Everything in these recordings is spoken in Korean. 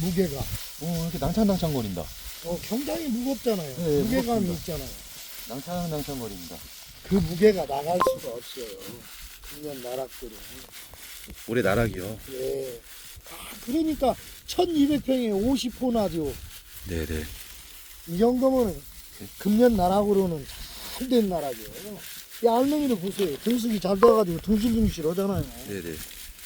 무게가. 어, 이렇게 낭창낭창 거린다. 어, 굉장히 무겁잖아요. 네, 무게감이 무겁습니다. 있잖아요. 낭창낭창 거립니다. 그 무게가 나갈 수가 없어요. 그냥 나락들은. 올해 나락이요. 예. 아, 그러니까 1200평에 50호 나죠. 네네. 이 정도면 금년 나락으로는 잘 된 나락이에요. 이 알맹이를 보세요. 등수기 잘 돼가지고 둥실둥실 하잖아요. 네네.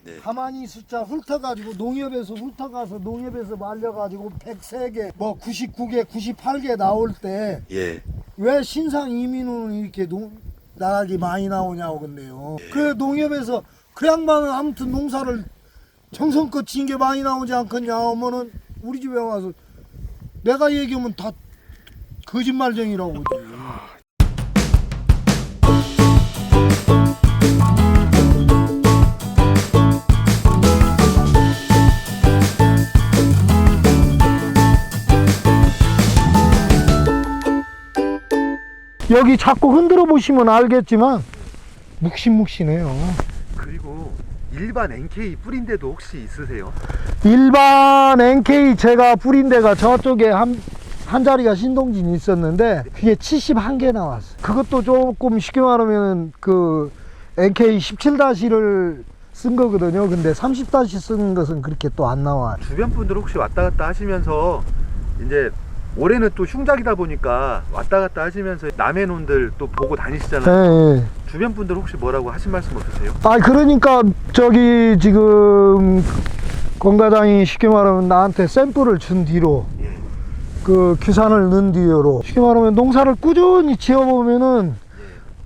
네. 가만히 숫자 훑어가지고 농협에서 훑어가서 농협에서 말려가지고 103개, 뭐 99개, 98개 나올 때 예. 왜 신상 이민은 이렇게 농, 나락이 많이 나오냐고 근데요. 그 농협에서 그 양반은 아무튼 농사를 정성껏 진 게 많이 나오지 않겠냐 하면은 우리 집에 와서 내가 얘기하면 다 거짓말쟁이라고. 여기 자꾸 흔들어 보시면 알겠지만 묵신묵신해요. 그리고 일반 NK 뿌린데도 혹시 있으세요? 일반 NK 제가 뿌린 데가 저쪽에 한, 한 자리가 신동진이 있었는데 그게 71개 나왔어. 그것도 조금 쉽게 말하면 그 NK 17-를 쓴 거거든요. 근데 30- 쓰는 것은 그렇게 또 안 나와. 주변 분들 혹시 왔다 갔다 하시면서 이제 올해는 또 흉작이다 보니까 왔다 갔다 하시면서 남의 논들 또 보고 예, 다니시잖아요. 예. 주변 분들 혹시 뭐라고 하신 말씀 없으세요? 아 그러니까 저기 지금 권과장이 쉽게 말하면 나한테 샘플을 준 뒤로 예. 그 규산을 넣은 뒤로 쉽게 말하면 농사를 꾸준히 지어보면은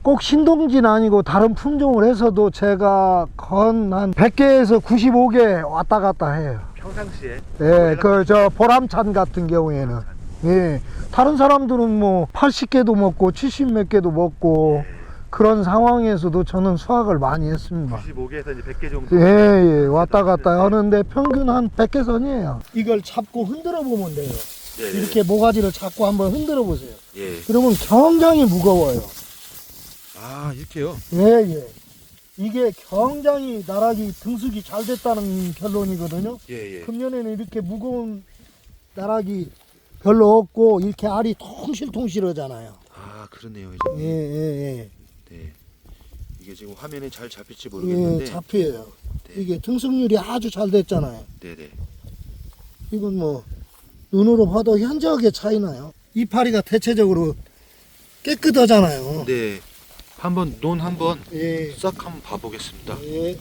꼭 신동진 아니고 다른 품종을 해서도 제가 건 한 100개에서 95개 왔다 갔다 해요. 평상시에 예, 그 저 보람찬 같은 경우에는 예, 다른 사람들은 뭐 80개도 먹고 70 몇 개도 먹고 그런 상황에서도 저는 수확을 많이 했습니다. 95개에서 이제 100개 정도. 예, 예, 왔다 갔다 하는데 평균 한 100개 선이에요. 이걸 잡고 흔들어 보면 돼요. 예. 이렇게 모가지를 잡고 한번 흔들어 보세요. 예. 그러면 굉장히 무거워요. 아, 이렇게요? 예, 예. 이게 굉장히 나락이 등수기 잘 됐다는 결론이거든요. 예, 예. 금년에는 이렇게 무거운 나락이 별로 없고 이렇게 알이 통실통실하잖아요. 아, 그러네요, 예, 이제. 예, 네. 이게 지금 화면에 잘 잡힐지 예. 모르겠는데. 예, 잡혀요. 네. 이게 등승률이 아주 잘 됐잖아요. 네네. 이건 뭐 눈으로 봐도 현저하게 차이 나요. 이파리가 대체적으로 깨끗하잖아요. 네. 한번 논 한번 예. 싹 한번 봐보겠습니다. 예.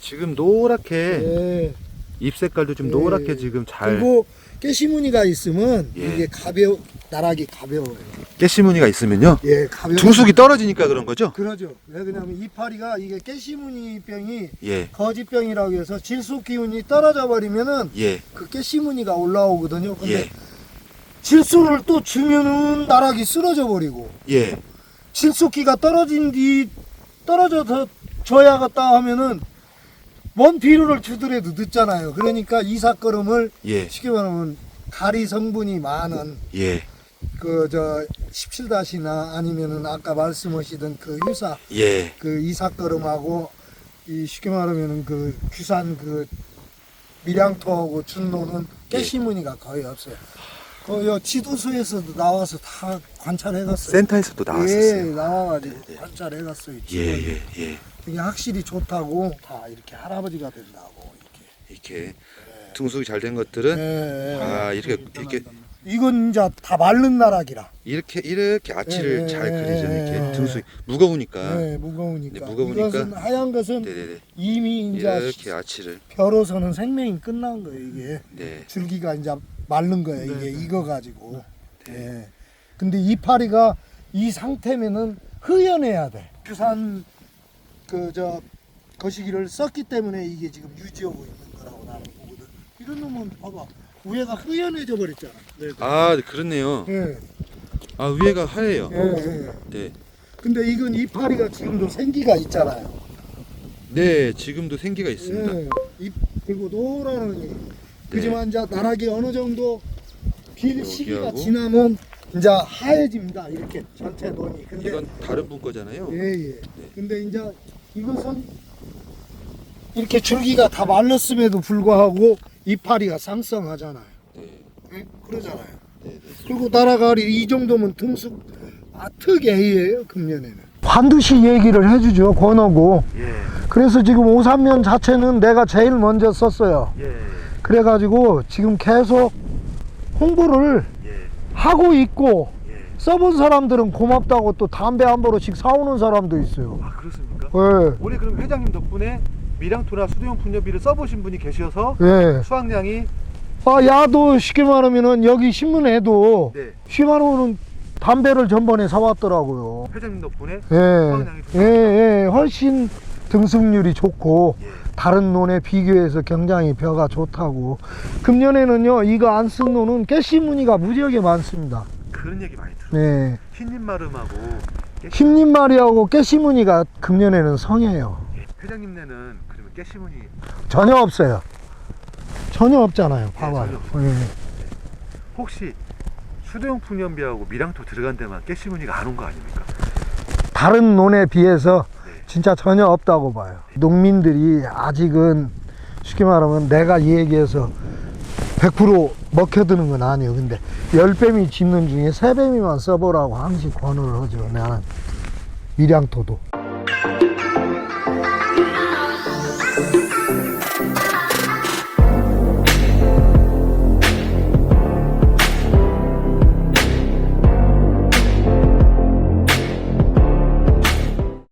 지금 노랗게 예. 잎 색깔도 좀 예. 노랗게 지금 잘 그리고 깨시무늬가 있으면 예. 이게 가벼 나락이 가벼워요. 깨시무늬가 있으면요. 예, 가벼워. 등숙이 떨어지니까 그런 거죠? 그러죠. 왜 그러냐면 이파리가 이게 깨시무늬 병이 예. 거짓병이라고 해서 질소 기운이 떨어져 버리면은 예. 그 깨시무늬가 올라오거든요. 근데 예. 질소를 또 주면은 나락이 쓰러져 버리고 예. 질소기가 떨어진 뒤 떨어져서 줘야겠다 하면은 먼 비료를 주더라도 늦잖아요. 그러니까 이삭거름을 예. 쉽게 말하면 가리 성분이 많은 예. 그 저 17다시나 아니면은 아까 말씀하시던 그 유사 예. 그 이삭거름하고 이 쉽게 말하면은 그 규산 그 밀양토하고 준노는 깨시무늬가 거의 없어요. 그 지도서에서도 나와서 다 관찰해갔어요. 센터에서도 예, 나왔었어요. 나와가지고 네, 네. 관찰해갔어요. 예, 예, 예. 이게 확실히 좋다고 다 이렇게 할아버지가 된다고 이렇게. 이렇게 등숙이 잘 된 것들은 예, 예. 아, 이렇게 이렇게 이건 이제 다 마른 나락이라. 이렇게 이렇게 아치를 예, 잘 예, 그리죠. 예, 이렇게 예. 등숙이 무거우니까. 네, 무거우니까. 네, 무거우니까. 하얀 것은 네네네. 이미 이제 이렇게 아치를. 벼로서는 생명이 끝난 거예요 이게. 네. 줄기가 이제 마른 거예요 이게 익어 가지고. 네. 근데 이파리가 이 상태면은 흡연해야 돼. 규산 그 저 거시기를 썼기 때문에 이게 지금 유지하고 있는 거라고 나는 보거든. 이런 놈은 봐봐 위에가 흡연해져 버렸잖아. 네. 아, 네, 그렇네요. 예. 아, 위에가 하얘요. 예, 예. 네. 근데 이건 이파리가 지금도 생기가 있잖아요. 네, 지금도 생기가 있습니다. 예. 잎 그리고 노란하니. 그지만 이제 나락이 어느 정도 빌 시기가 여기하고. 지나면 이제 하얘집니다. 이렇게 전체 논이. 근데 이건 다른 분 거잖아요. 예, 예. 근데 이제 이것은 이렇게 줄기가 다 말랐음에도 불구하고 이파리가 쌍쌍하잖아요. 예? 그러잖아요. 그리고 나라가리 이 정도면 등수 아 특이해요 금년에는. 반드시 얘기를 해주죠 권하고. 예. 그래서 지금 오삼면 자체는 내가 제일 먼저 썼어요. 예. 그래가지고 지금 계속 홍보를 예. 하고 있고 예. 써본 사람들은 고맙다고 또 담배 한 보로씩 사오는 사람도 있어요. 아 그렇습니까? 예, 올해 그럼 회장님 덕분에 미량토나 수도용 분뇨비를 써보신 분이 계셔서 예. 수확량이 아, 야도 쉽게 말하면은 여기 신문에도 네 10만 원은 담배를 전번에 사왔더라고요. 회장님 덕분에 예, 수확량이 예, 예, 훨씬 등승률이 좋고 예. 다른 논에 비교해서 굉장히 벼가 좋다고. 금년에는요, 이거 안 쓴 논은 깨씨무늬가 무지하게 많습니다. 그런 얘기 많이 들어요. 네. 흰잎 마름하고 깨- 흰잎마리하고 깨씨무늬가 금년에는 성해요. 예. 회장님네는 그러면 깨시무늬 전혀 없어요. 전혀 없잖아요. 봐봐요. 전혀 예. 혹시 수도용 풍년비하고 미량토 들어간 데만 깨시무늬가 안 온 거 아닙니까? 다른 논에 비해서 네. 진짜 전혀 없다고 봐요. 농민들이 아직은 쉽게 말하면 내가 이 얘기해서 100% 먹혀드는 건 아니에요. 근데 10뱀이 짖는 중에 3뱀이만 써보라고 항상 권유를 하죠. 나는 미량토도.